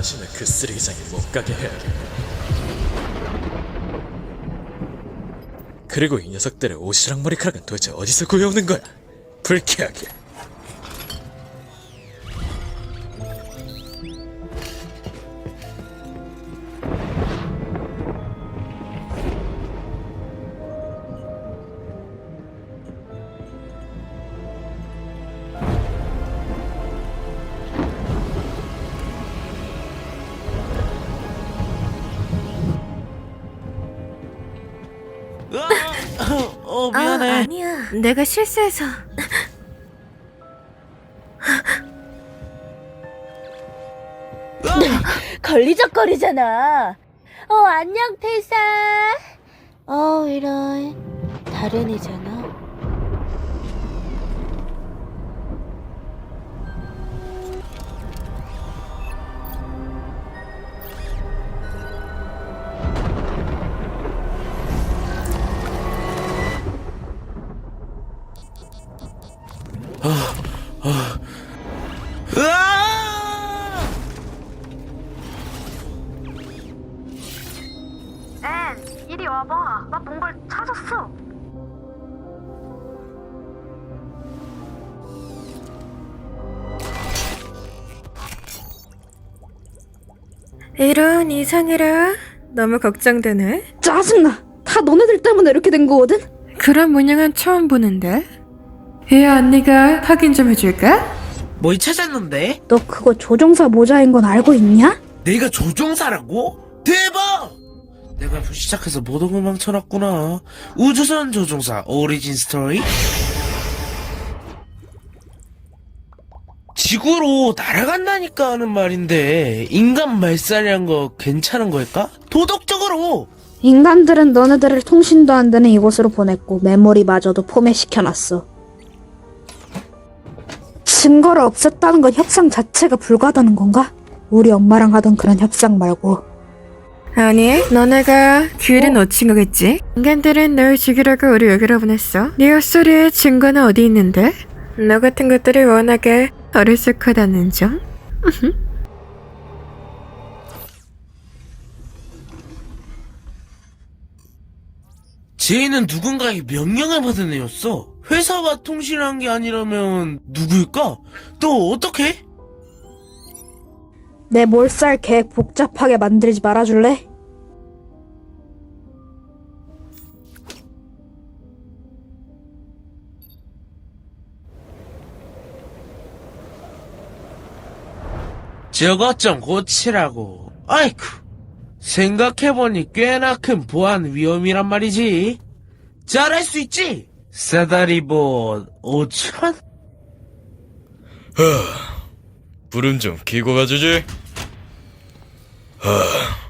다시는 그 쓰레기장에 못 가게 해야겠다. 그리고 이 녀석들의 옷이랑 머리카락은 도대체 어디서 구해오는 거야? 불쾌하게. 내가 실수해서. 걸리적거리잖아. 어, 안녕, 태사. 어, 이런. 다른. 으아! 이런 이상해라. 너무 걱정되네. 짜증나. 다 너네들 때문에 이렇게 된 거거든? 그런 문양은 처음 보는데. 이 언니가 확인 좀 해줄까? 뭘 찾았는데? 너 그거 조종사 모자인 건 알고 있냐? 내가 조종사라고? 대박! 내가 시작해서 모든 걸 망쳐놨구나. 우주선 조종사 오리진 스토리? 지구로 날아간다니까 하는 말인데 인간 말살이란 거 괜찮은 걸까? 도덕적으로! 인간들은 너네들을 통신도 안 되는 이곳으로 보냈고 메모리마저도 포맷시켜놨어. 증거를 없앴다는 건 협상 자체가 불가하다는 건가? 우리 엄마랑 하던 그런 협상 말고 아니, 너네가 기회를 놓친 거겠지? 인간들은 널 죽이려고 우리 여기로 보냈어. 네 헛소리에 증거는 어디 있는데? 너 같은 것들이 워낙에 어리숙하다는 점? 쟤는 누군가의 명령을 받은 애였어. 회사와 통신한 게 아니라면 누구일까? 또 어떻게? 내 몰살 계획 복잡하게 만들지 말아줄래? 저것 좀 고치라고. 아이쿠. 생각해보니 꽤나 큰 보안 위험이란 말이지. 잘할 수 있지? 사다리봇 5천? 부름 좀 기고 가주지. 자,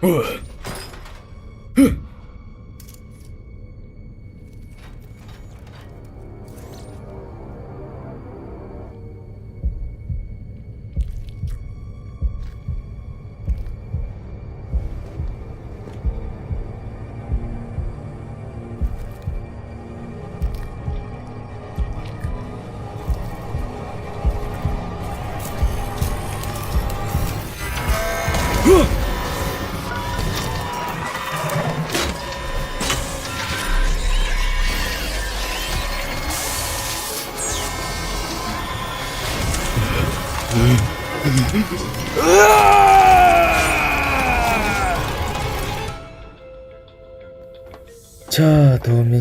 도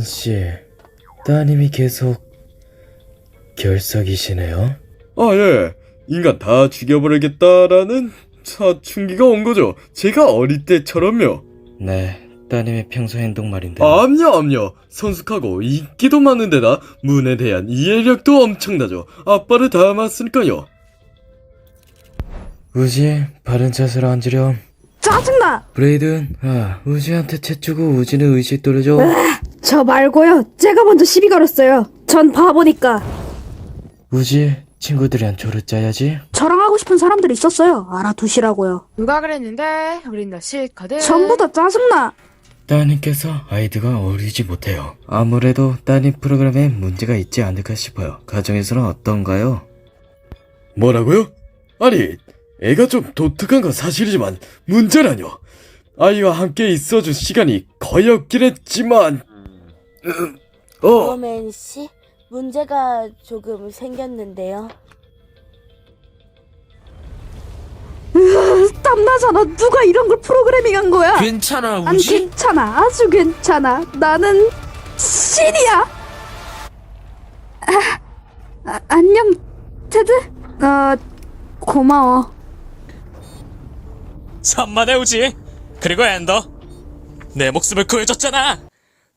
씨. 따님이 계속 결석이시네요. 아, 예. 인간 다 죽여버리겠다라는 사춘기가 온 거죠. 제가 어릴 때처럼요. 네, 따님의 평소 행동 말인데. 암요, 암요. 성숙하고 인기도 많은 데다 문에 대한 이해력도 엄청나죠. 아빠를 닮았으니까요. 우지, 바른 자세로 앉으렴. 짜증나! 브레이든, 아, 우지한테 채주고 우지는 의식 돌려줘. 저 말고요. 제가 먼저 시비 걸었어요. 전 바보니까. 우지, 친구들이랑 조를 짜야지. 저랑 하고 싶은 사람들이 있었어요. 알아두시라고요. 누가 그랬는데? 우린 너 싫거든. 전부 다 짜증나. 따님께서 아이디가 어울리지 못해요. 아무래도 따님 프로그램에 문제가 있지 않을까 싶어요. 가정에서는 어떤가요? 뭐라고요? 아니, 애가 좀 독특한 건 사실이지만 문제라뇨. 아이와 함께 있어준 시간이 거의 없긴 했지만, 음, 어, 오맨 씨, 문제가 조금 생겼는데요. 땀나잖아. 누가 이런 걸 프로그래밍 한 거야? 괜찮아 안 우지? 괜찮아. 아주 괜찮아. 나는 신이야. 아, 아, 안녕, 테드. 어, 고마워. 천만에 우지. 그리고 엔더. 내 목숨을 구해줬잖아.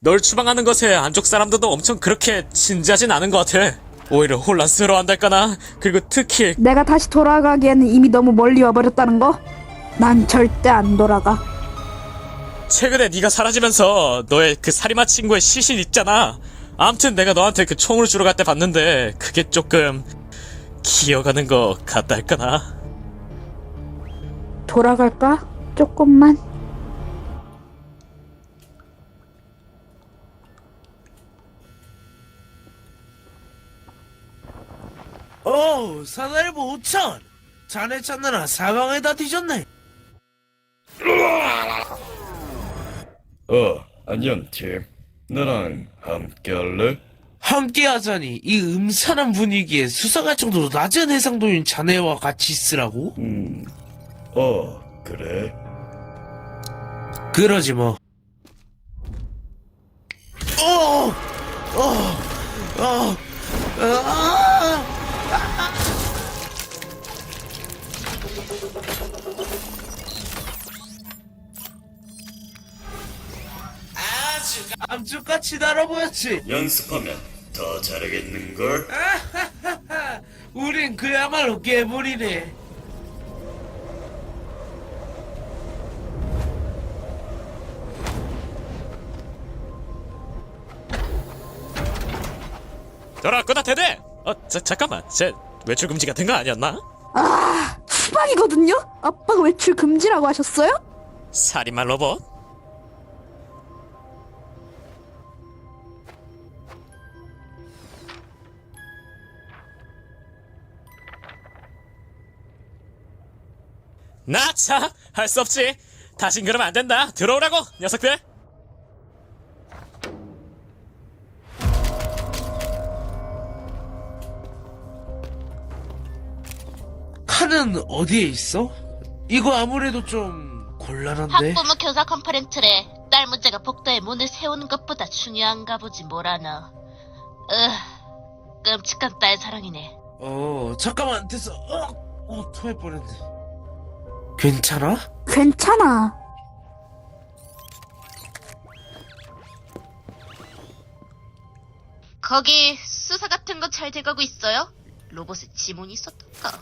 널 추방하는 것에 안쪽 사람들도 엄청 그렇게 진지하진 않은 것 같아. 오히려 혼란스러워한달까나. 그리고 특히 내가 다시 돌아가기에는 이미 너무 멀리 와버렸다는 거? 난 절대 안 돌아가. 최근에 네가 사라지면서 너의 그 살인마 친구의 시신 있잖아. 암튼 내가 너한테 그 총을 주러 갈 때 봤는데 그게 조금 기어가는 것 같달까나. 돌아갈까? 조금만. 어 사나리보 5천 자네 찾느라 사방에다 뒤졌네 어, 안녕, 팀. 너랑 함께 할래? 함께 하자니 이 음산한 분위기에 수사갈 정도로 낮은 해상도인 자네와 같이 있으라고? 음, 어, 그래. 그러지 뭐 어! 어! 어! 아! 아주 감쪽같이 날아 보였지 연습하면 더 잘하겠는걸? 우린 그야말로 괴물이네 돌아왔구나 테드. 어, 자, 잠깐만. 쟤 외출 금지 같은 거 아니었나? 아, 추방이거든요? 아빠가 외출 금지라고 하셨어요? 살인마 로봇? 나차 할수 없지. 다신 그러면 안 된다. 들어오라고 녀석들. 칼은 어디에 있어? 이거 아무래도 좀 곤란한데 학부모 교사 컨퍼런트래. 딸 문제가 복도에 문을 세우는 것보다 중요한가 보지 뭐라나. 으, 끔찍한 딸 사랑이네. 어 잠깐만 됐어 어, 어 토할 뻔했네 괜찮아? 괜찮아. 거기 수사 같은 거 잘 돼가고 있어요? 로봇에 지문이 있었던가.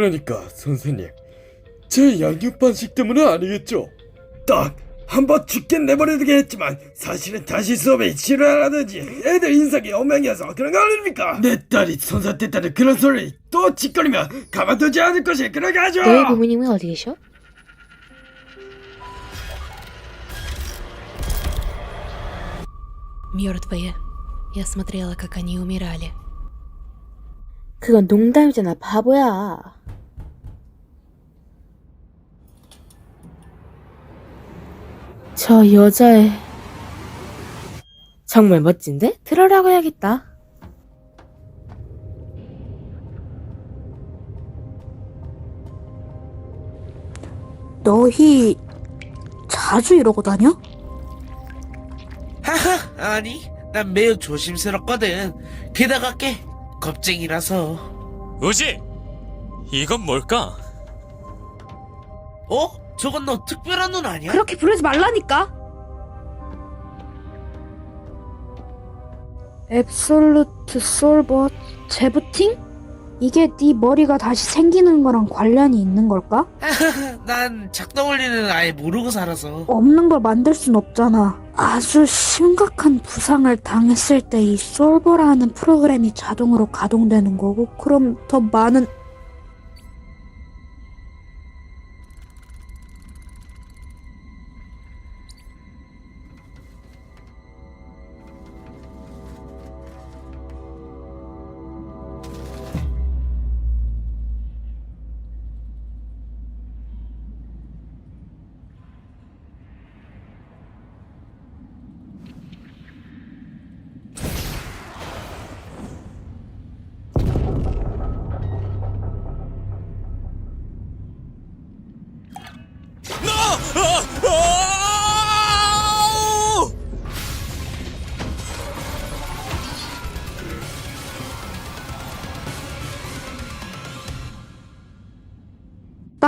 그러니까 선생님 제 양육 반식 때문은 아니겠죠? 딱 한 번 죽게 내버려두게 했지만 사실은 다시 수업에 지루하라든지 애들 인상이 엉망이어서 그런 거 아닙니까? 내 딸이 손사됐다는 그런 소리 또 짓거리면 가만두지 않을 것이 그러게 하죠! 너희 부모님은 어디 계셔? Мертвые. Я смотрела, как они умирали. 그건 농담이잖아, 바보야. 저 여자애 정말 멋진데? 들어라고 해야겠다. 너희 자주 이러고 다녀? 하하 아니 난 매우 조심스럽거든 게다가 꽤 겁쟁이라서 우지! 이건 뭘까? 어? 저건 너 특별한 눈 아니야? 그렇게 부르지 말라니까. 앱솔루트 솔버 재부팅? 이게 네 머리가 다시 생기는 거랑 관련이 있는 걸까? 난 작동 원리는 아예 모르고 살아서. 없는 걸 만들 순 없잖아. 아주 심각한 부상을 당했을 때 이 솔버라는 프로그램이 자동으로 가동되는 거고, 그럼 더 많은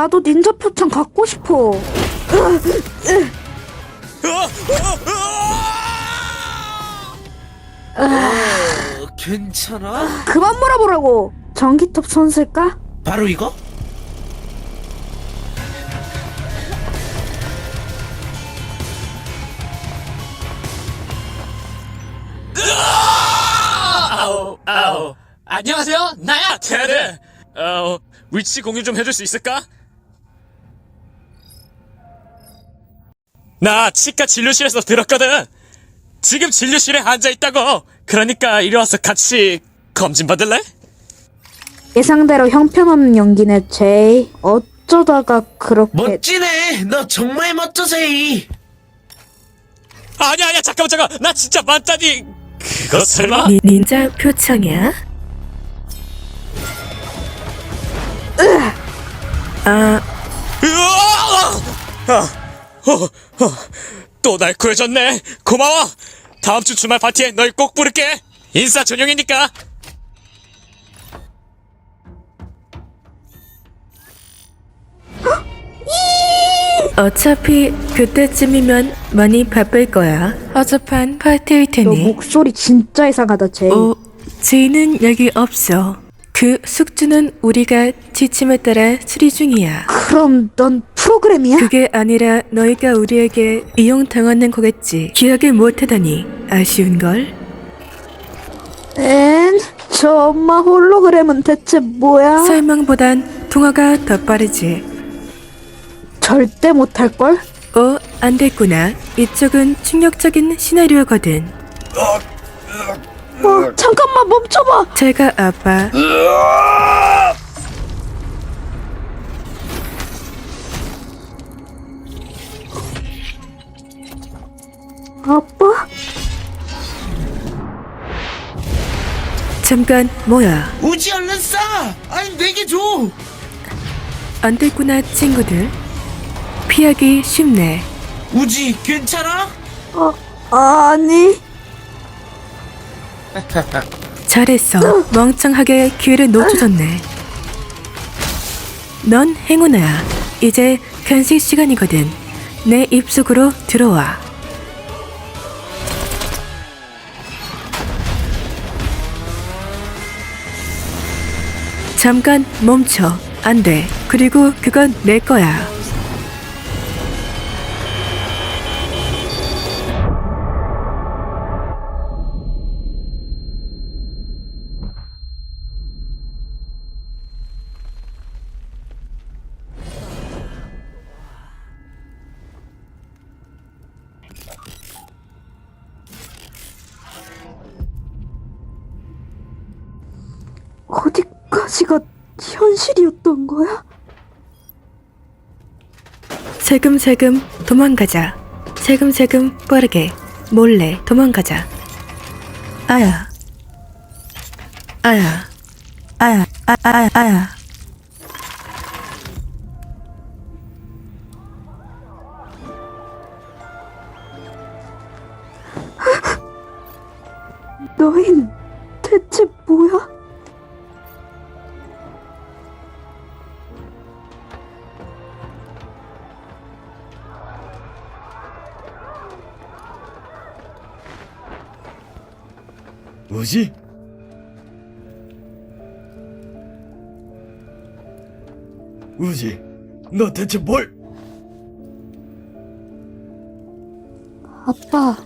나도 닌자 표창 갖고 싶어. 어, 괜찮아? 그만 물어보라고. 전기톱 손 쓸까? 바로 이거? 아우, 아우. 안녕하세요. 나야, 테드. 어, 위치 공유 좀 해줄 수 있을까? 나 치과 진료실에서 들었거든. 지금 진료실에 앉아 있다고. 그러니까 이리 와서 같이 검진 받을래? 예상대로 형편없는 연기네, 제이. 어쩌다가 그렇게. 멋지네. 너 정말 멋져세이. 아니야, 아니야, 잠깐만, 잠깐. 나 진짜 맞다니. 그거 설마? 니, 닌자 표창이야? 아, 으아! 아, 어, 어, 또 날 구해줬네. 고마워. 다음 주 주말 파티에 널 꼭 부를게. 인사 전용이니까. 어차피 그때쯤이면 많이 바쁠 거야. 어젯밤 파티일 너 테니. 목소리 진짜 이상하다, 제이. 어, 제이는 여기 없어. 그 숙주는 우리가 지침에 따라 수리 중이야. 그럼 넌 프로그램이야? 그게 아니라 너희가 우리에게 이용당하는 거겠지. 기억을 못하다니 아쉬운걸? 엔, 저 엄마 홀로그램은 대체 뭐야? 설명보단 통화가 더 빠르지. 절대 못할걸? 어, 안 됐구나. 이쪽은 충격적인 시나리오거든. 어, 잠깐만 멈춰봐! 제가 아빠. 아빠? 잠깐, 뭐야? 우지 얼른 싸. 아니 내게 줘. 안 됐구나, 친구들. 피하기 쉽네. 우지 괜찮아? 어, 아니. 잘했어. 멍청하게 기회를 놓쳐줬네. 넌 행운아야. 이제 간식 시간이거든. 내 입속으로 들어와. 잠깐 멈춰. 안 돼. 그리고 그건 내 거야. 세금세금 도망가자. 세금세금 빠르게 몰래 도망가자. 아야. 아야. 아야. 아, 아, 아야. 너희는 뭐지? 우지, 너 대체 뭘? 아빠,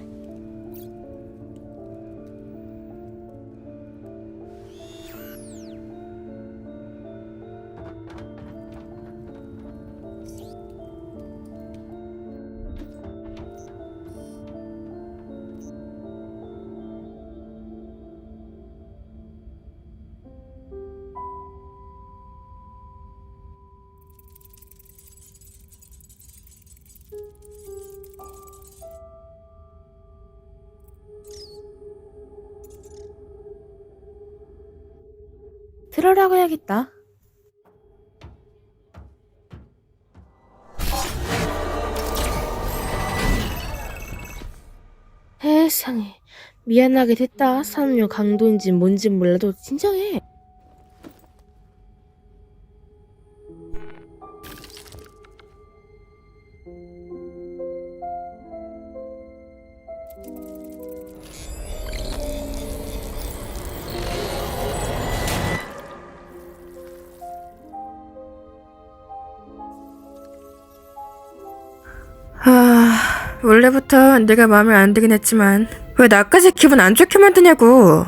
들어라고 해야겠다. 세상에. 미안하게 됐다. 산업용 강도인지 뭔진 몰라도 진정해. 원래부터 내가 마음에 안 들긴 했지만 왜 나까지 기분 안 좋게 만드냐고.